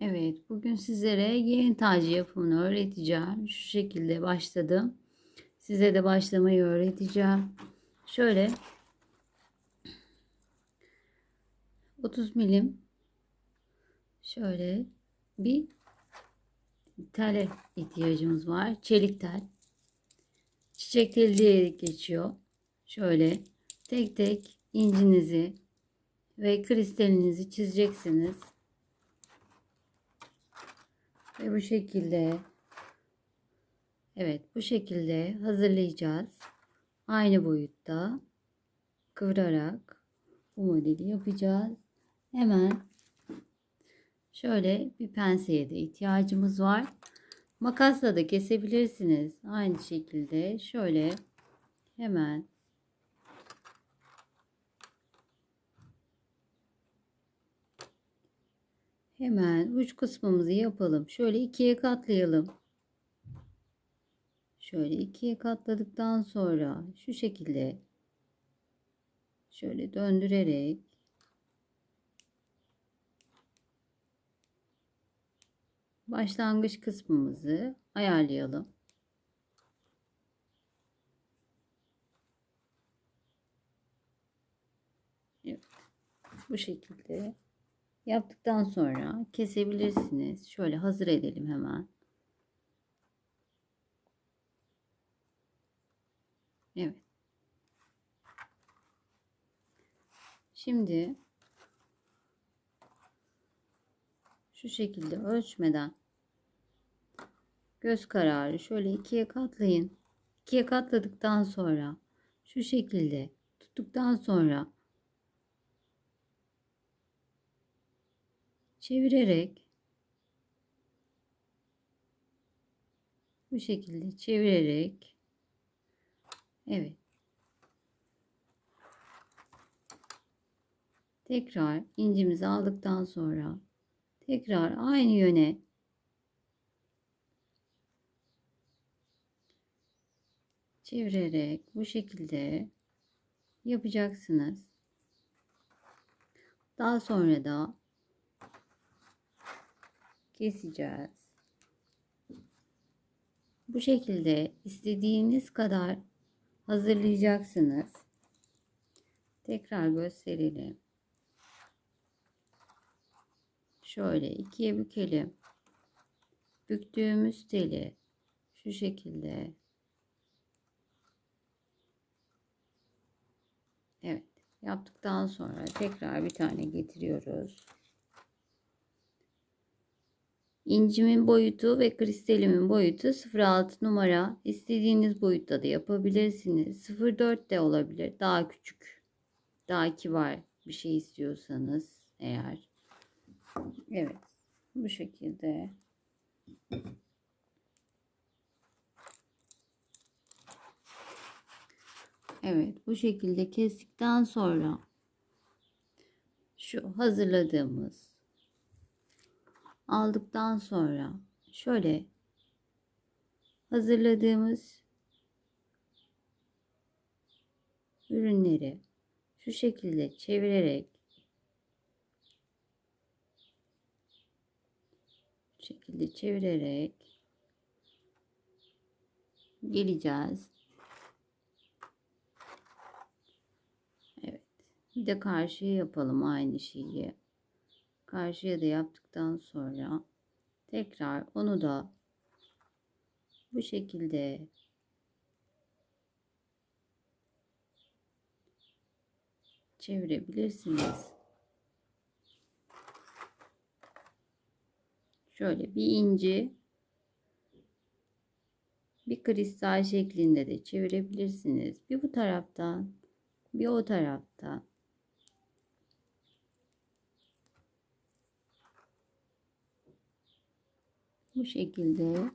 Evet, bugün sizlere gelin tacı yapımını öğreteceğim. Şu şekilde başladım. Size de başlamayı öğreteceğim. Şöyle 30 milim şöyle bir tele ihtiyacımız var. Çelik tel. Çiçek teli diye geçiyor. Şöyle tek tek incinizi ve kristalinizi çizeceksiniz. Ve bu şekilde evet bu şekilde hazırlayacağız. Aynı boyutta kıvırarak bu modeli yapacağız. Hemen şöyle bir penseye de ihtiyacımız var. Makasla da kesebilirsiniz. Aynı şekilde şöyle hemen Hemen uç kısmımızı yapalım. Şöyle ikiye katlayalım. Şöyle ikiye katladıktan sonra şu şekilde şöyle döndürerek başlangıç kısmımızı ayarlayalım. Evet. Bu şekilde Yaptıktan sonra kesebilirsiniz. Şöyle hazır edelim hemen. Evet. Şimdi şu şekilde ölçmeden göz kararı şöyle ikiye katlayın. İkiye katladıktan sonra şu şekilde tuttuktan sonra çevirerek bu şekilde çevirerek evet tekrar incimizi aldıktan sonra tekrar aynı yöne çevirerek bu şekilde yapacaksınız. Daha sonra da keseceğiz. Bu şekilde istediğiniz kadar hazırlayacaksınız. Tekrar gösterelim. Şöyle ikiye bükelim. Büktüğümüz teli şu şekilde Evet yaptıktan sonra tekrar bir tane getiriyoruz. İncimin boyutu ve kristalimin boyutu 06 numara. İstediğiniz boyutta da yapabilirsiniz. 04 de olabilir. Daha küçük. Daha kibar bir şey istiyorsanız eğer. Evet. Bu şekilde. Evet. Bu şekilde kestikten sonra şu hazırladığımız aldıktan sonra şöyle hazırladığımız ürünleri şu şekilde çevirerek şu şekilde çevirerek geleceğiz. Evet. Bir de karşıya yapalım aynı şeyi karşıya da yaptıktan sonra tekrar onu da bu şekilde çevirebilirsiniz. Şöyle bir inci bir kristal şeklinde de çevirebilirsiniz. Bir bu taraftan bir o taraftan Bu şekilde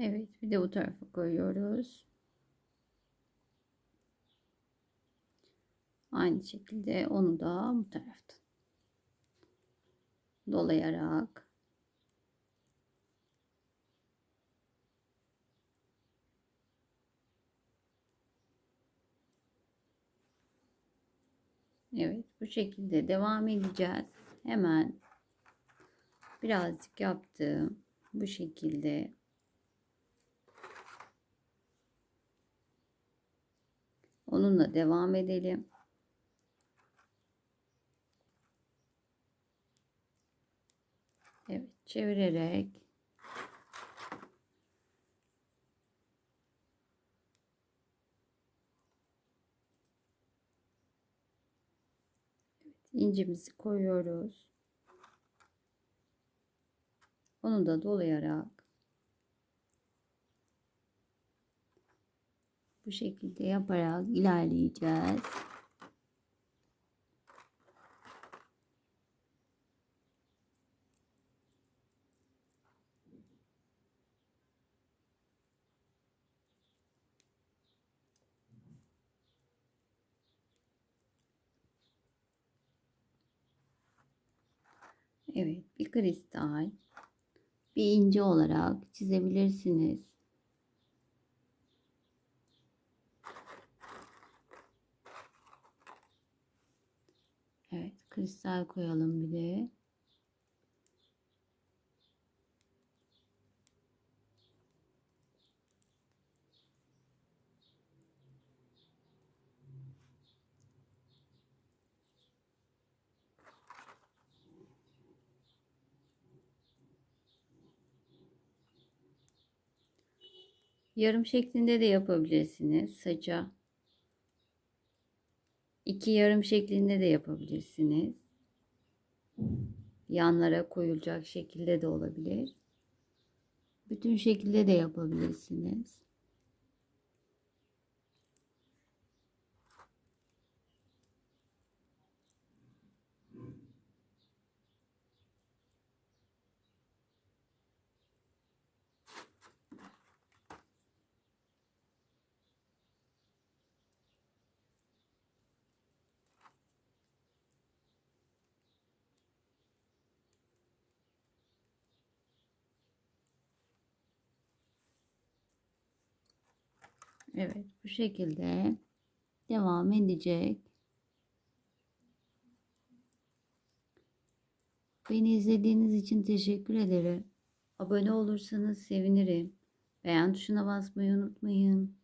Evet, bir de bu tarafa koyuyoruz. Aynı şekilde onu da bu taraftan dolayarak Evet, bu şekilde devam edeceğiz. Hemen birazcık yaptım. Bu şekilde onunla devam edelim. Evet, çevirerek incimizi koyuyoruz. Onu da dolayarak bu şekilde yaparak ilerleyeceğiz. Evet, bir kristal, bir ince olarak çizebilirsiniz. Evet, kristal koyalım bir de. Yarım şeklinde de yapabilirsiniz saça. İki yarım şeklinde de yapabilirsiniz. Yanlara koyulacak şekilde de olabilir. Bütün şekilde de yapabilirsiniz. Evet, bu şekilde devam edecek. Beni izlediğiniz için teşekkür ederim. Abone olursanız sevinirim. Beğen tuşuna basmayı unutmayın.